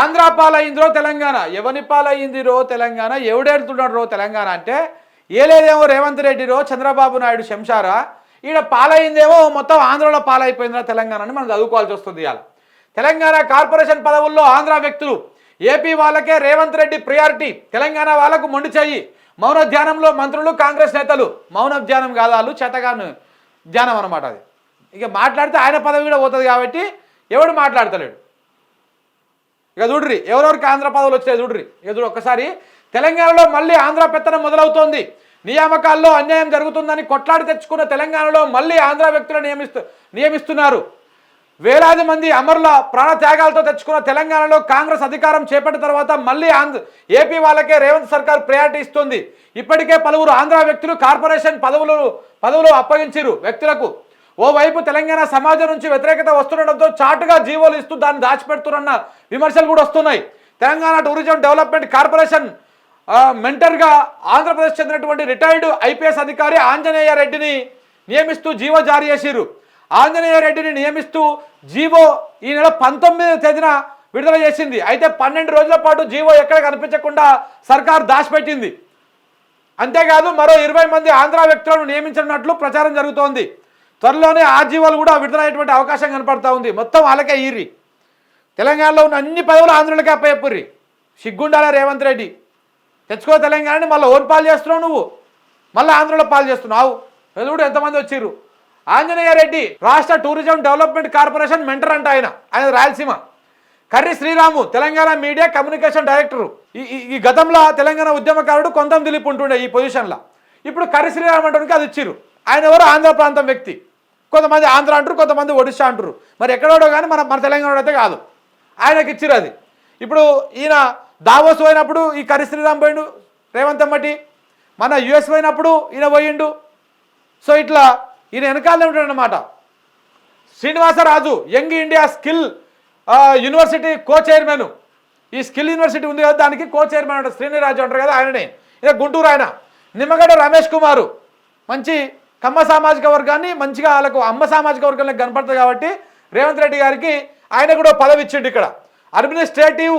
ఆంధ్ర పాలయ్యిందిరో తెలంగాణ. ఎవని పాలయ్యిందిరో తెలంగాణ? ఎవడేడుతున్నాడు రో తెలంగాణ అంటే ఏలేదేమో రేవంత్ రెడ్డి రో చంద్రబాబు నాయుడు శంషారా? ఈడ పాలయ్యిందేమో మొత్తం ఆంధ్రలో పాలైపోయిందిరా తెలంగాణ అని మనం చదువుకోవాల్సి వస్తుంది ఇవాళ. తెలంగాణ కార్పొరేషన్ పదవుల్లో ఆంధ్ర వ్యక్తులు ఏపీ వాళ్ళకే రేవంత్ రెడ్డి ప్రియారిటీ తెలంగాణ వాళ్ళకు మొండి చేయి మౌన ధ్యానంలో మంత్రులు కాంగ్రెస్ నేతలు. మౌన ధ్యానం కాదు వాళ్ళు చేతగాను ధ్యానం అనమాట అది. ఇక మాట్లాడితే ఆయన పదవి కూడా పోతుంది కాబట్టి ఎవడు మాట్లాడతలేడు. ఇక చూడ్రి ఎవరెవరికి ఆంధ్ర పదవులు వచ్చాయి చూడ్రి. ఇక చూడు ఒక్కసారి తెలంగాణలో మళ్ళీ ఆంధ్ర పెత్తనం మొదలవుతోంది. నియామకాల్లో అన్యాయం జరుగుతుందని కొట్లాడి తెచ్చుకున్న తెలంగాణలో మళ్ళీ ఆంధ్ర వ్యక్తులు నియమిస్తూ నియమిస్తున్నారు. వేలాది మంది అమరుల ప్రాణత్యాగాలతో తెచ్చుకున్న తెలంగాణలో కాంగ్రెస్ అధికారం చేపట్టిన తర్వాత మళ్ళీ ఆంధ్ర ఏపీ వాళ్ళకే రేవంత్ సర్కార్ ప్రయారిటీ ఇస్తుంది. ఇప్పటికే పలువురు ఆంధ్ర వ్యక్తులు కార్పొరేషన్ పదవులు పదవులు అప్పగించారు వ్యక్తులకు. ఓవైపు తెలంగాణ సమాజం నుంచి వ్యతిరేకత వస్తుండడంతో చాటుగా జీవోలు ఇస్తూ దాన్ని దాచిపెడుతున్న విమర్శలు కూడా వస్తున్నాయి. తెలంగాణ టూరిజం డెవలప్మెంట్ కార్పొరేషన్ మెంటర్గా ఆంధ్రప్రదేశ్ చెందినటువంటి రిటైర్డ్ ఐపీఎస్ అధికారి ఆంజనేయ రెడ్డిని నియమిస్తూ జీవో జారీ చేసిరు ఆంజనేయ రెడ్డిని నియమిస్తూ జీవో ఈ నెల పంతొమ్మిదవ తేదీన విడుదల చేసింది. అయితే పన్నెండు రోజుల పాటు జీవో ఎక్కడ కనిపించకుండా సర్కార్ దాచిపెట్టింది. అంతేకాదు మరో ఇరవై మంది ఆంధ్ర వ్యక్తులను నియమించినట్లు ప్రచారం జరుగుతోంది. త్వరలోనే ఆర్జీవాలు కూడా విడుదలయ్యేటువంటి అవకాశం కనపడతా ఉంది. మొత్తం వాళ్ళకే ఈర్రి. తెలంగాణలో ఉన్న అన్ని పదవులు ఆంధ్రులకే అప్పయ్యప్పుర్రి సిగ్గుండాల రేవంత్ రెడ్డి. తెచ్చుకో తెలంగాణని మళ్ళీ ఓన్ పాలు చేస్తున్నావు నువ్వు. మళ్ళీ ఆంధ్రలో పాలు చేస్తున్నావు. ఎదుగుడు ఎంతమంది వచ్చిర్రు? ఆంజనేయ రెడ్డి రాష్ట్ర టూరిజం డెవలప్మెంట్ కార్పొరేషన్ మెంటర్ అంట ఆయన. ఆయన Rayalaseema. Karri Sriram Telangana media communication director. ఈ ఈ- గతంలో తెలంగాణ ఉద్యమకారుడు కొంతం దిలీప్ ఉంటుండే ఈ పొజిషన్లో. ఇప్పుడు కర్రీ శ్రీరామ్ అంటానికి అది ఇచ్చిర్రు. ఆయన ఎవరు? ఆంధ్ర ప్రాంతం వ్యక్తి. కొంతమంది ఆంధ్ర అంటారు కొంతమంది ఒడిశా అంటారు. మరి ఎక్కడోడో కానీ మన మన తెలంగాణ అయితే కాదు. ఆయనకి ఇచ్చిర్రు అది. ఇప్పుడు ఈయన దావోస్ పోయినప్పుడు ఈ కరి శ్రీరామ్ పోయిండు రేవంత్ అమ్మటి. మన యుఎస్ పోయినప్పుడు ఈయన పోయిండు. సో ఇట్లా ఈయన వెనకాలనే ఉంటాడు అనమాట Srinivasaraju young India skill university co chairman ఈ స్కిల్ యూనివర్సిటీ ఉంది కదా దానికి కో చైర్మన్ అంటారు. శ్రీనిరాజు అంటారు కదా ఆయననే. ఇక గుంటూరు ఆయన. నిమ్మగడ్డ రమేష్ కుమారు. మంచి కమ్మ సామాజిక వర్గాన్ని మంచిగా వాళ్ళకు అమ్మ సామాజిక వర్గంలో కనపడుతుంది కాబట్టి రేవంత్ రెడ్డి గారికి ఆయన కూడా పదవి ఇచ్చిండు ఇక్కడ. Administrative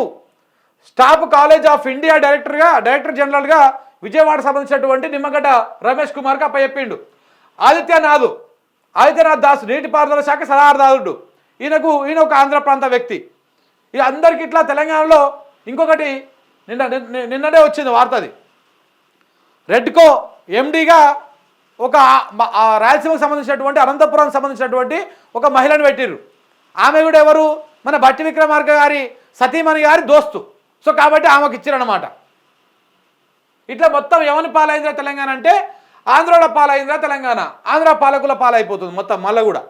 staff college of India డైరెక్టర్గా డైరెక్టర్ జనరల్గా విజయవాడ సంబంధించినటువంటి నిమ్మగడ్డ రమేష్ కుమార్కి అప్పచెప్పిండు ఆదిత్యనాథ్ ఆదిత్యనాథ్ దాస్ నీటిపారుదల శాఖ సలహాదారుడు. ఈయనకు ఈయన ఒక ఆంధ్ర ప్రాంత వ్యక్తి. ఇక అందరికి ఇట్లా తెలంగాణలో ఇంకొకటి నిన్న నిన్న- నిన్ననే వచ్చింది వార్త అది. రెడ్కో ఎండీగా ఒక ఆ- రాయలసీమకు సంబంధించినటువంటి అనంతపురం సంబంధించినటువంటి ఒక మహిళను పెట్టిర్రు. ఆమె కూడా ఎవరు? మన భట్టి విక్రమార్క గారి సతీమణి గారి దోస్తు. సో కాబట్టి ఆమెకు ఇచ్చారనమాట ఇట్లా మొత్తం ఎవరిని పాలైందిరా తెలంగాణ అంటే ఆంధ్రోల పాలైందిరా తెలంగాణ. ఆంధ్ర పాలకుల పాలైపోతుంది మొత్తం మళ్ళీ కూడా.